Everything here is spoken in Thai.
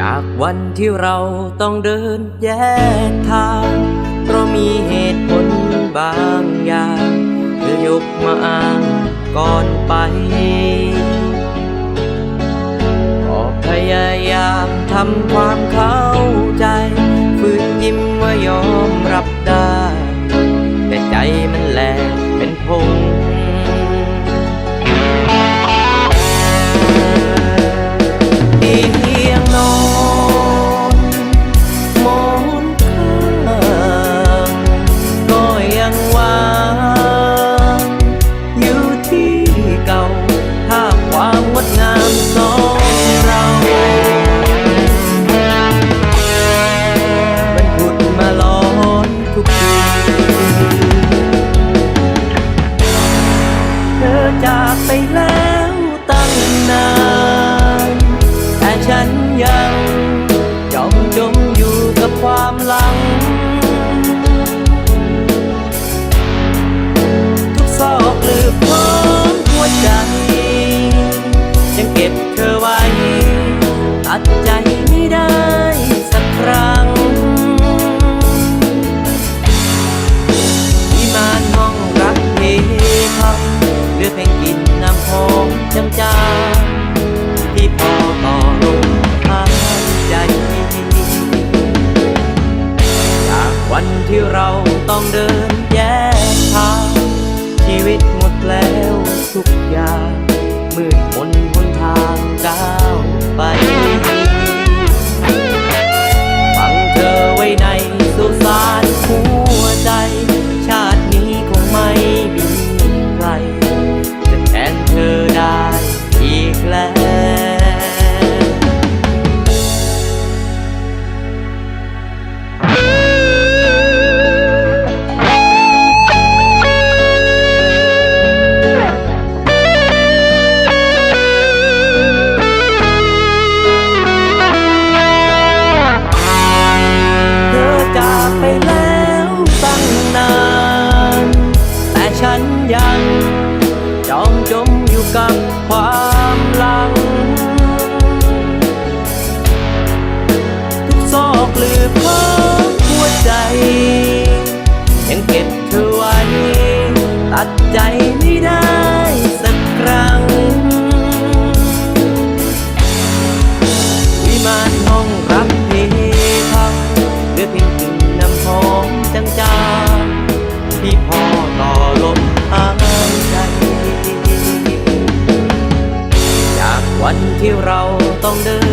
จากวันที่เราต้องเดินแยกทางเพราะมีเหตุผลบางอย่างเธอยกมาอ้างก่อนไปขอพยายามทำความเข้าใจ ฝืนยิ้มว่ายอมรับได้ แต่ใจมัน ที่เราต้องเดินแยกทางชีวิตหมดแล้วทุกอย่างมืดมนหนทางก้าวไป young วันที่เราต้องเดิน